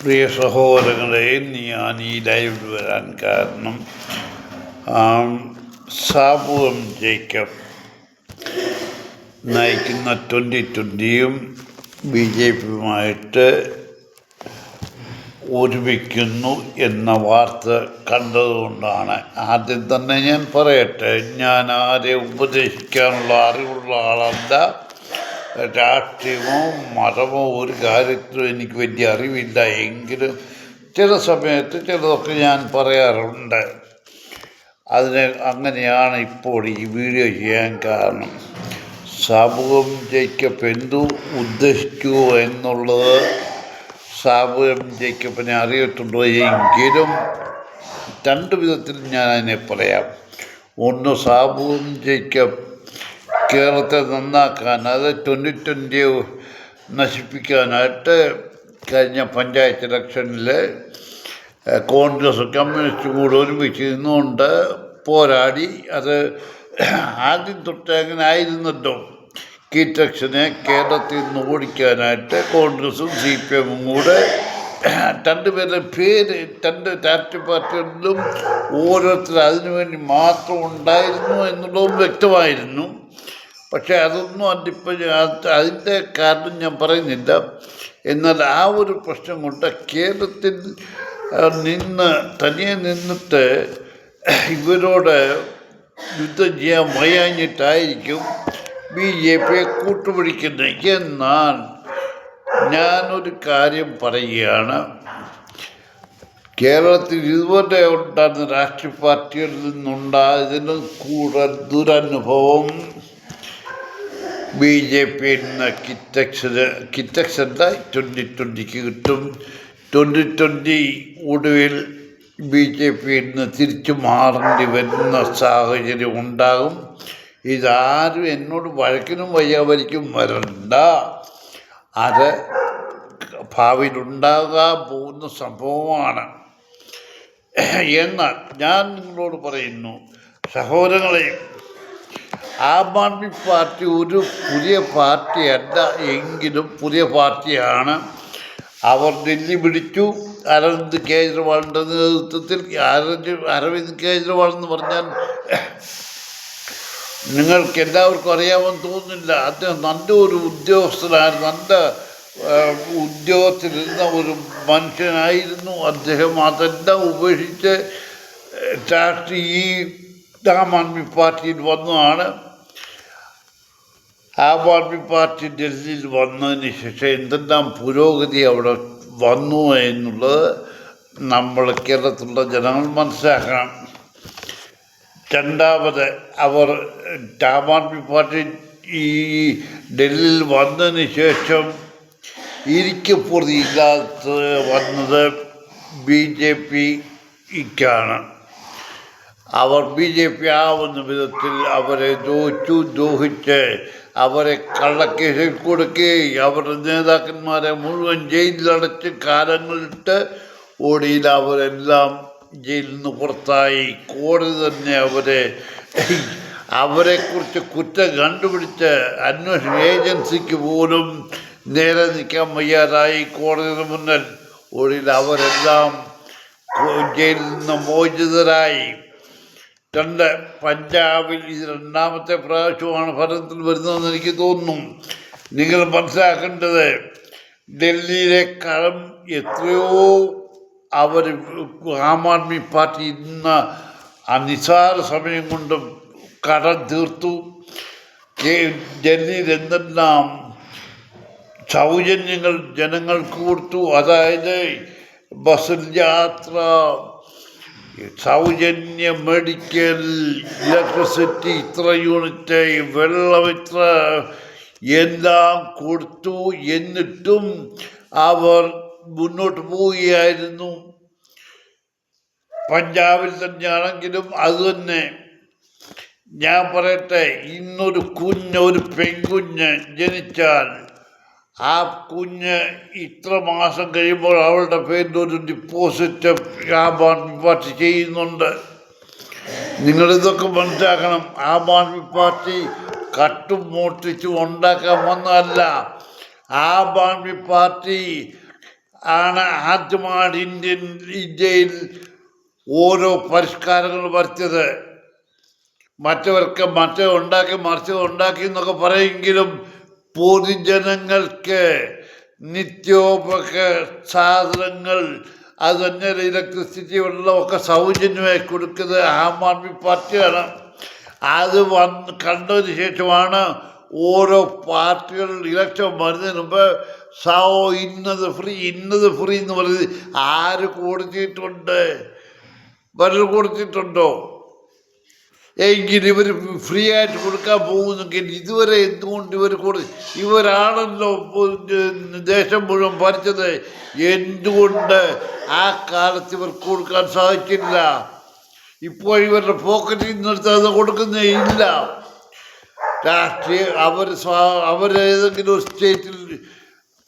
പ്രിയ സഹോദരങ്ങളെ ഞാൻ ഈ ലൈവിൽ വരാൻ കാരണം ആം, സാബു എം ജേക്കബ് നയിക്കുന്ന ട്വന്റി ട്വന്റിയും ബി ജെ പിയുമായിട്ട് ഒരുമിക്കുന്നു എന്ന വാർത്ത കണ്ടതുകൊണ്ടാണ്. ആദ്യം തന്നെ ഞാൻ പറയട്ടെ ഞാൻ ആരെ ഉപദേശിക്കാനുള്ള അറിവുള്ള ആളല്ല. രാഷ്ട്രീയമോ മതമോ ഒരു കാര്യത്തിലും എനിക്ക് വലിയ അറിവില്ല എങ്കിലും ചില സമയത്ത് ചിലതൊക്കെ ഞാൻ പറയാറുണ്ട്. അതിന് അങ്ങനെയാണ് ഇപ്പോൾ ഈ വീഡിയോ ചെയ്യാൻ കാരണം. സാബുകം ജേക്കബ് എന്തു ഉദ്ദേശിച്ചു എന്നുള്ളത് സാബുകം ജേക്കബിനെ അറിയത്തുള്ളൂ എങ്കിലും രണ്ട് വിധത്തിൽ ഞാൻ അതിനെ പറയാം. ഒന്ന് സാബുവും ജേക്കബ് കേരളത്തെ നന്നാക്കാൻ അത് ട്വന്റി ട്വന്റി നശിപ്പിക്കാനായിട്ട് കഴിഞ്ഞ പഞ്ചായത്ത് ഇലക്ഷനിൽ കോൺഗ്രസ് കമ്മ്യൂണിസ്റ്റ് കൂടെ ഒരുമിച്ച് നിന്നുകൊണ്ട് പോരാടി. അത് ആദ്യം തൊട്ട് അങ്ങനെ ആയിരുന്നല്ലോ. കീറ്റക്ഷനെ കേരളത്തിൽ നിന്ന് ഓടിക്കാനായിട്ട് കോൺഗ്രസും സി പി എമ്മും കൂടെ രണ്ടുപേരുടെ പേര് രണ്ട് രാഷ്ട്രീയ പാർട്ടികളിലും ഓരോരുത്തർ അതിനുവേണ്ടി മാത്രം ഉണ്ടായിരുന്നു എന്നുള്ളതും വ്യക്തമായിരുന്നു. പക്ഷേ അതൊന്നും അതിപ്പോൾ അതിന്റെ കാരണം ഞാൻ പറയുന്നില്ല. എന്നാൽ ആ ഒരു പ്രശ്നം കൊണ്ട് കേരളത്തിൽ നിന്ന് തനിയെ നിന്നിട്ട് ഇവരോട് യുദ്ധം ചെയ്യാൻ വയ്യാഞ്ഞിട്ടായിരിക്കും ബി ജെ പിയെ കൂട്ടുപിടിക്കുന്നത്. എന്നാൽ ഞാനൊരു കാര്യം പറയുകയാണ്. കേരളത്തിൽ ഇതുവരെ ഉണ്ടായിരുന്ന രാഷ്ട്രീയ പാർട്ടികളിൽ നിന്നുണ്ടായതിനും കൂടുതൽ ദുരനുഭവം ബി ജെ പി എന്ന കിറ്റക്സിന് കിറ്റക്സല്ല ട്വന്റി ട്വന്റിക്ക് കിട്ടും. ട്വന്റി ട്വന്റി ഒടുവിൽ ബി ജെ പി ഇന്ന് തിരിച്ചു മാറേണ്ടി വരുന്ന സാഹചര്യം ഉണ്ടാകും. ഇതാരും എന്നോട് വഴക്കിനും വയ്യാവരിക്കും വരണ്ട. അത് ഭാവിയിലുണ്ടാകാൻ പോകുന്ന സംഭവമാണ്. എന്നാൽ ഞാൻ നിങ്ങളോട് പറയുന്നു സഹോദരങ്ങളെ ആം ആദ്മി പാർട്ടി ഒരു പുതിയ പാർട്ടിയല്ല എങ്കിലും പുതിയ പാർട്ടിയാണ്. അവർ ഡൽഹി പിടിച്ചു. അരവിന്ദ് കേജ്രിവാളിന്റെ നേതൃത്വത്തിൽ അരവിന്ദ് അരവിന്ദ് കേജ്രിവാൾ എന്ന് പറഞ്ഞാൽ നിങ്ങൾക്ക് എല്ലാവർക്കും അറിയാമെന്ന് തോന്നുന്നില്ല. അദ്ദേഹം നല്ല ഒരു ഉദ്യോഗസ്ഥനായിരുന്നു. നല്ല ഉദ്യോഗത്തിലിരുന്ന ഒരു മനുഷ്യനായിരുന്നു. അദ്ദേഹം അതെല്ലാം ഉപേക്ഷിച്ച് രാഷ്ട്രീയ ആം ആദ്മി പാർട്ടിയിൽ വന്നതാണ്. ആം ആദ്മി പാർട്ടി ഡൽഹിയിൽ വന്നതിന് ശേഷം എന്തെല്ലാം പുരോഗതി അവിടെ വന്നു എന്നുള്ളത് നമ്മൾ കേരളത്തിലുള്ള ജനങ്ങൾ മനസ്സിലാക്കണം. രണ്ടാമത് അവർ ആം ആദ്മി പാർട്ടി ഈ ഡൽഹിയിൽ വന്നതിന് ശേഷം ഇരിക്കപ്പൊറിയില്ലാത്ത വന്നത് ബി ജെ പിക്കാണ്. അവർ ബി ജെ പി ആവുന്ന വിധത്തിൽ അവരെ ദോച്ചു ദോഹിച്ച് അവരെ കള്ളക്കേസിൽ കൊടുക്കുകയും അവരുടെ നേതാക്കന്മാരെ മുഴുവൻ ജയിലിലടച്ച് കാലങ്ങളിട്ട് ഓടിയിൽ അവരെല്ലാം ജയിലിൽ നിന്ന് പുറത്തായി. കോടതി തന്നെ അവരെ അവരെക്കുറിച്ച് കുറ്റം കണ്ടുപിടിച്ച് അന്വേഷണ ഏജൻസിക്ക് പോലും നേരെ നിൽക്കാൻ വയ്യാതായി കോടതിയുടെ മുന്നിൽ. ഒടുവിൽ അവരെല്ലാം ജയിലിൽ നിന്ന് മോചിതരായി. രണ്ട് പഞ്ചാബിൽ ഇത് രണ്ടാമത്തെ പ്രാവശ്യമാണ് ഭരണത്തിൽ വരുന്നതെന്ന് എനിക്ക് തോന്നുന്നു. നിങ്ങൾ മനസ്സിലാക്കേണ്ടത് ഡൽഹിയിലെ കളം എത്രയോ അവർ ആം ആദ്മി പാർട്ടി ഇന്ന് നിസാര സമയം കൊണ്ട് കടം തീർത്തു. ഡൽഹിയിൽ എന്തെല്ലാം സൗജന്യങ്ങൾ ജനങ്ങൾക്ക് കൊടുത്തു. അതായത് ബസ്സിൽ യാത്ര സൗജന്യ മെഡിക്കൽ ഇലക്ട്രിസിറ്റി ഇത്ര യൂണിറ്റ് വെള്ളം ഇത്ര എല്ലാം കൊടുത്തു എന്നിട്ടും അവർ മുന്നോട്ട് പോവുകയായിരുന്നു. പഞ്ചാബിൽ തന്നെയാണെങ്കിലും അത് തന്നെ. ഞാൻ പറയട്ടെ ഇന്നൊരു കുഞ്ഞ് ഒരു പെൺകുഞ്ഞ് ജനിച്ചാൽ ആ കുഞ്ഞ് ഇത്ര മാസം കഴിയുമ്പോൾ അവളുടെ പേരിൽ ഒരു ഡിപ്പോസിറ്റ് ആം ആദ്മി പാർട്ടി ചെയ്യുന്നുണ്ട്. നിങ്ങളിതൊക്കെ മനസ്സിലാക്കണം. ആ ആദ്മി പാർട്ടി കട്ടും മോട്ടിച്ചും ഉണ്ടാക്കാൻ വന്നതല്ല. ആം ആദ്മി പാർട്ടി ആണ് ആദ്യമാണ് ഇന്ത്യൻ ഇന്ത്യയിൽ ഓരോ പരിഷ്കാരങ്ങൾ വരുത്തിയത്. മറ്റവർക്ക് മറ്റേ ഉണ്ടാക്കി മറിച്ച് ഉണ്ടാക്കി എന്നൊക്കെ പറയെങ്കിലും പൊതുജനങ്ങൾക്ക് നിത്യോപക സാധനങ്ങൾ അത് തന്നെ ഇലക്ട്രിസിറ്റി വെള്ളമൊക്കെ സൗജന്യമായി കൊടുക്കുന്നത് ആം ആദ്മി പാർട്ടിയാണ്. അത് വന്ന് കണ്ടതിന് ശേഷമാണ് ഓരോ പാർട്ടികൾ ഇലക്ഷൻ വരുന്നതിന് മുമ്പ് സാവോ ഇന്നത് ഫ്രീ ഇന്നത് ഫ്രീ എന്ന് പറയുന്നത് ആര് കൊടുത്തിട്ടുണ്ട്? വരൽ കൊടുത്തിട്ടുണ്ടോ? എങ്കിൽ ഇവർ ഫ്രീ ആയിട്ട് കൊടുക്കാൻ പോകുന്നെങ്കിൽ ഇതുവരെ എന്തുകൊണ്ട് ഇവർ കൊടു ഇവരാണല്ലോ ദേശം മുഴുവൻ ഭരിച്ചത്? എന്തുകൊണ്ട് ആ കാലത്ത് ഇവർക്ക് കൊടുക്കാൻ സാധിച്ചില്ല ഇപ്പോൾ ഇവരുടെ പോക്കറ്റിൽ നിന്നെടുത്ത് അത് കൊടുക്കുന്നേ ഇല്ല. രാഷ്ട്രീയ അവർ അവരേതെങ്കിലും ഒരു സ്റ്റേറ്റിൽ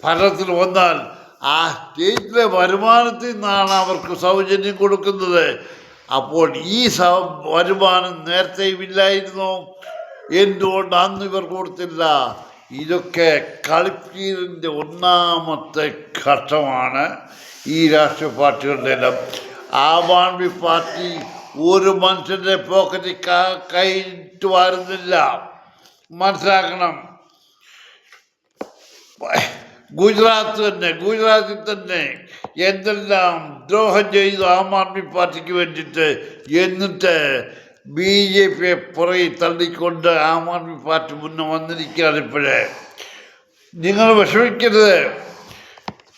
ഭരണത്തിൽ വന്നാൽ ആ സ്റ്റേറ്റിലെ വരുമാനത്തിൽ നിന്നാണ് അവർക്ക് സൗജന്യം കൊടുക്കുന്നത്. അപ്പോൾ ഈ സ വരുമാനം നേരത്തെയും ഇല്ലായിരുന്നു എന്തുകൊണ്ട് അന്ന് ഇവർ കൊടുത്തില്ല? ഇതൊക്കെ കളിപ്പീരിന്റെ ഒന്നാമത്തെ ഘട്ടമാണ് ഈ രാഷ്ട്രീയ പാർട്ടികളുടെ എല്ലാം. ആം ആദ്മി പാർട്ടി ഒരു മനുഷ്യന്റെ പോക്കറ്റിൽ കൈയിട്ട് വരുന്നില്ല. മനസ്സിലാക്കണം. ഗുജറാത്ത് തന്നെ ഗുജറാത്തിൽ തന്നെ എന്തെല്ലാം ദ്രോഹം ചെയ്തു ആം ആദ്മി പാർട്ടിക്ക് വേണ്ടിയിട്ട് എന്നിട്ട് ബി ജെ പിയെ പുറകിൽ തള്ളിക്കൊണ്ട് ആം ആദ്മി പാർട്ടി മുന്നേ വന്നിരിക്കുകയാണ് ഇപ്പോഴേ. നിങ്ങൾ വിഷമിക്കരുത്.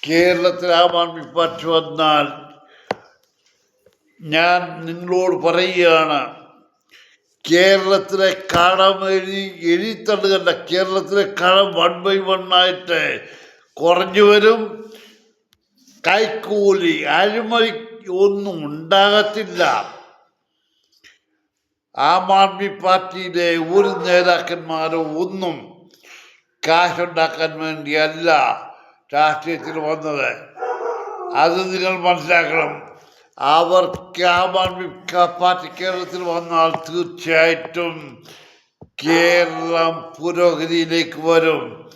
കേരളത്തിൽ ആം ആദ്മി പാർട്ടി വന്നാൽ ഞാൻ നിങ്ങളോട് പറയുകയാണ് കേരളത്തിലെ കടം എഴുതി എഴുതിത്തള്ളുകണ്ട കേരളത്തിലെ കടം വൺ ബൈ വൺ ആയിട്ട് കുറഞ്ഞു വരും. കൈക്കൂലി അഴിമതി ഒന്നും ഉണ്ടാകത്തില്ല. ആം ആദ്മി പാർട്ടിയിലെ ഒരു നേതാക്കന്മാരോ ഒന്നും കാശുണ്ടാക്കാൻ വേണ്ടിയല്ല രാഷ്ട്രീയത്തിൽ വന്നത്. അത് നിങ്ങൾ മനസ്സിലാക്കണം. അവർക്ക് ആം ആദ്മി പാർട്ടി കേരളത്തിൽ വന്നാൽ തീർച്ചയായിട്ടും കേരളം പുരോഗതിയിലേക്ക് വരും.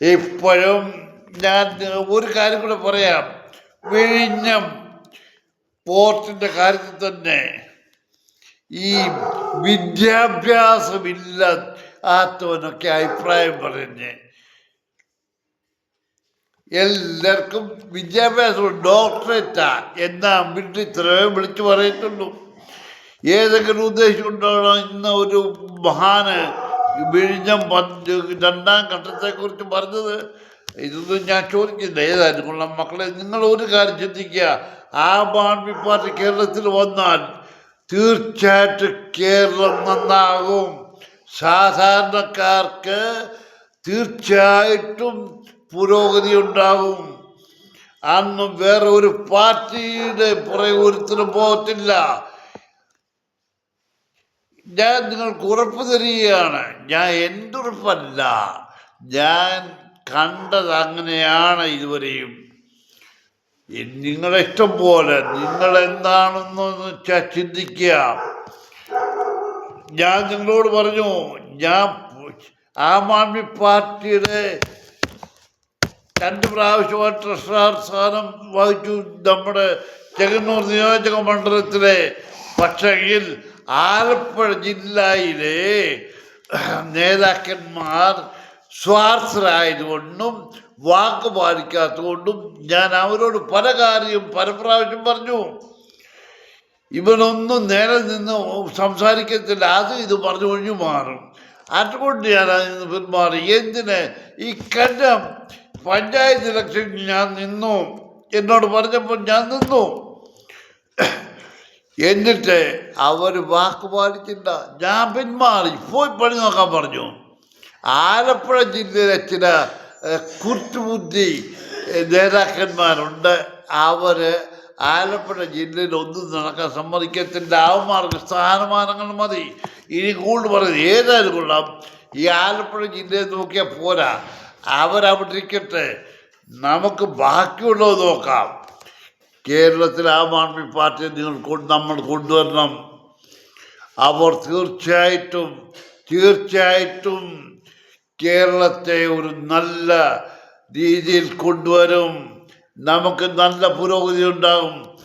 ഇപ്പോഴും ഞാൻ ഒരു കാര്യം കൂടെ പറയാം. വിഴിഞ്ഞം പോർട്ടിന്റെ കാര്യത്തിൽ തന്നെ ഈ വിദ്യാഭ്യാസമില്ലാത്തവനൊക്കെ അഭിപ്രായം പറഞ്ഞ് എല്ലാവർക്കും വിദ്യാഭ്യാസം ഡോക്ടറേറ്റാ എന്നാ വീട്ടിൽ ഇത്രയും വിളിച്ചു പറയത്തുള്ളൂ. ഏതെങ്കിലും ഉദ്ദേശം ഉണ്ടാകണോ ഇന്ന് ഒരു മഹാന് വിഴിഞ്ഞം രണ്ടാം ഘട്ടത്തെക്കുറിച്ച് പറഞ്ഞത്? ഇതൊന്നും ഞാൻ ചോദിക്കില്ല? ഏതായാലും കൊള്ളാം. മക്കളെ നിങ്ങൾ ഒരു കാര്യം ചിന്തിക്കുക. ആ ആദ്മി പാർട്ടി കേരളത്തിൽ വന്നാൽ തീർച്ചയായിട്ടും കേരളം നന്നാകും. സാധാരണക്കാർക്ക് തീർച്ചയായിട്ടും പുരോഗതി ഉണ്ടാകും. അന്ന് വേറെ ഒരു പാർട്ടിയുടെ പുറകെ ഒരുത്തിനും പോകത്തില്ല. ഞാൻ നിങ്ങൾക്ക് ഉറപ്പ് തരികയാണ്. ഞാൻ എന്റെ ഉറപ്പല്ല ഞാൻ കണ്ടത് അങ്ങനെയാണ് ഇതുവരെയും. നിങ്ങളെ ഇഷ്ടം പോലെ നിങ്ങൾ എന്താണെന്ന് വെച്ചാൽ ചിന്തിക്കുക. ഞാൻ നിങ്ങളോട് പറഞ്ഞു ഞാൻ ആം ആദ്മി പാർട്ടിയുടെ രണ്ട് പ്രാവശ്യമായി ട്രഷറർ സ്ഥാനം വഹിച്ചു നമ്മുടെ ചെങ്ങന്നൂർ നിയോജക മണ്ഡലത്തിലെ. പക്ഷെങ്കിൽ ആലപ്പുഴ ജില്ലയിലെ നേതാക്കന്മാർ സ്വാർത്ഥരായതുകൊണ്ടും വാക്ക് പാലിക്കാത്തതുകൊണ്ടും ഞാൻ അവരോട് പല കാര്യം പല പ്രാവശ്യം പറഞ്ഞു. ഇവനൊന്നും നേരെ നിന്ന് സംസാരിക്കത്തില്ല. അത് ഇത് പറഞ്ഞു ഒഴിഞ്ഞു മാറും. അതുകൊണ്ട് ഞാൻ അതിൽ നിന്ന് പിന്മാറി. എന്തിന്? ഈ കന്നം പഞ്ചായത്ത് ഇലക്ഷൻ ഞാൻ നിന്നു. എന്നോട് പറഞ്ഞപ്പോൾ ഞാൻ നിന്നു. എന്നിട്ട് അവർ വാക്ക് പാലിച്ചില്ല. ഞാൻ പിന്മാറി. പോയി പണി നോക്കാൻ പറഞ്ഞു. ആലപ്പുഴ ജില്ലയിലെ ചില കുറ്റുബുദ്ധി നേതാക്കന്മാരുണ്ട്. അവർ ആലപ്പുഴ ജില്ലയിൽ ഒന്നും നടക്കാൻ സമ്മതിക്കത്തില്ല. അവന്മാർക്ക് സ്ഥാനമാനങ്ങൾ മതി. ഇനി കൂടുതൽ പറയുന്നത് ഏതായാലും കൊള്ളാം. ഈ ആലപ്പുഴ ജില്ലയെ നോക്കിയാൽ പോരാ. അവരവിടെ ഇരിക്കട്ടെ നമുക്ക് ബാക്കിയുള്ളത് നോക്കാം. കേരളത്തിൽ ആം ആദ്മി പാർട്ടിയെ നിങ്ങൾ കൊണ്ട് നമ്മൾ കൊണ്ടുവരണം. അവർ തീർച്ചയായിട്ടും തീർച്ചയായിട്ടും കേരളത്തെ ഒരു നല്ല രീതിയിൽ കൊണ്ടുവരും. നമുക്ക് നല്ല പുരോഗതി ഉണ്ടാകും.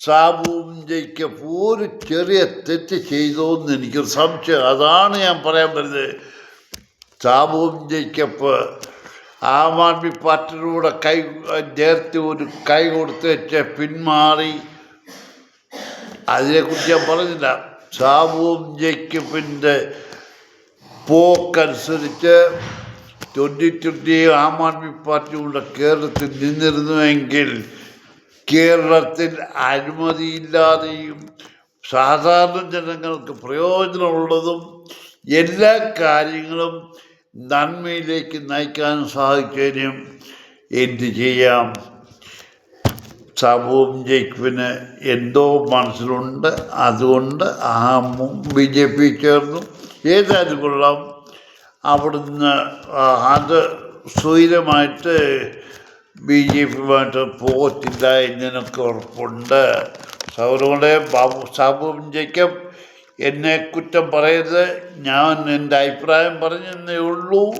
സാബുവും ജയിക്കപ്പോൾ ഒരു ചെറിയ തെറ്റ് ചെയ്തോന്ന് എനിക്കൊരു സംശയം. അതാണ് ഞാൻ പറയാൻ വരുന്നത്. സാബുവും ജയിക്കപ്പ് ആം ആദ്മി പാർട്ടിയുടെ കൈ നേരത്തെ ഒരു കൈ കൊടുത്ത് വെച്ച് പിന്മാറി. അതിനെക്കുറിച്ച് ഞാൻ പറഞ്ഞില്ല. സാബുവും ജയിക്കപ്പിന്റെ പോക്കനുസരിച്ച് ട്വന്റി ട്വന്റി ആം ആദ്മി പാർട്ടിയുടെ കേരളത്തിൽ നിന്നിരുന്നുവെങ്കിൽ കേരളത്തിൽ അനുമതിയില്ലാതെയും സാധാരണ ജനങ്ങൾക്ക് പ്രയോജനമുള്ളതും എല്ലാ കാര്യങ്ങളും നന്മയിലേക്ക് നയിക്കാൻ സാധിക്കാനും എന്ത് ചെയ്യാം? സാബുവും ജയിക്കുവിന് എന്തോ മനസ്സിലുണ്ട്. അതുകൊണ്ട് ആ ബി ജെ പി ചേർന്നു. ഏതായാലും കൊള്ളാം? അവിടുന്ന് അത് സ്ഥിരമായിട്ട് ബി ജെ പിയുമായിട്ട് പോകത്തില്ല എന്നതിനൊക്കെ ഉറപ്പുണ്ട്. സൗരങ്ങളെ ബാബു സാബുവും എന്നെ കുറ്റം പറയരുത്. ഞാൻ എന്റെ അഭിപ്രായം പറഞ്ഞെന്നേ ഉള്ളൂ.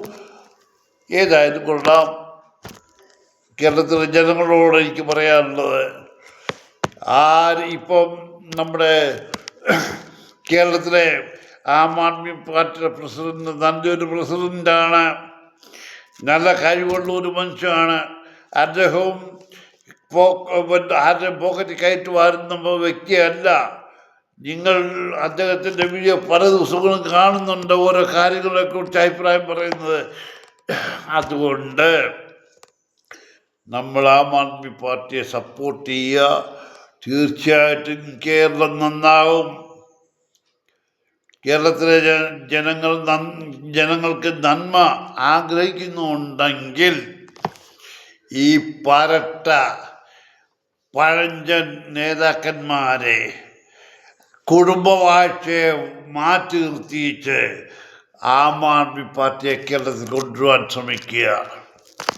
ഏതായാലും കൊള്ളാം. കേരളത്തിലെ ജനങ്ങളോട് എനിക്ക് പറയാനുള്ളത് ആര് ഇപ്പം നമ്മുടെ കേരളത്തിലെ ആം ആദ്മി പാർട്ടിയുടെ പ്രസിഡന്റ് നല്ലൊരു പ്രസിഡന്റാണ് നല്ല കഴിവുള്ള ഒരു മനുഷ്യനാണ്. അദ്ദേഹവും ആരുടെ പോക്കറ്റ് കയറ്റി വാരുന്ന വ്യക്തിയല്ല. നിങ്ങൾ അദ്ദേഹത്തിന്റെ വീഡിയോ പല ദിവസങ്ങളും കാണുന്നുണ്ട് ഓരോ കാര്യങ്ങളെക്കുറിച്ച് അഭിപ്രായം പറയുന്നത്. അതുകൊണ്ട് നമ്മൾ ആം ആദ്മി പാർട്ടിയെ സപ്പോർട്ട് ചെയ്യുക. തീർച്ചയായിട്ടും കേരളം നന്നാവും. കേരളത്തിലെ ജനങ്ങൾ ജനങ്ങൾക്ക് നന്മ ആഗ്രഹിക്കുന്നുണ്ടെങ്കിൽ ഈ പരട്ട പഴഞ്ചൻ നേതാക്കന്മാരെ കുടുംബവാഴ്ചയെ മാറ്റി നിർത്തിയിട്ട് ആം ആദ്മി പാർട്ടിയെ കേരളത്തിൽ കൊണ്ടുവരാൻ ശ്രമിക്കുക.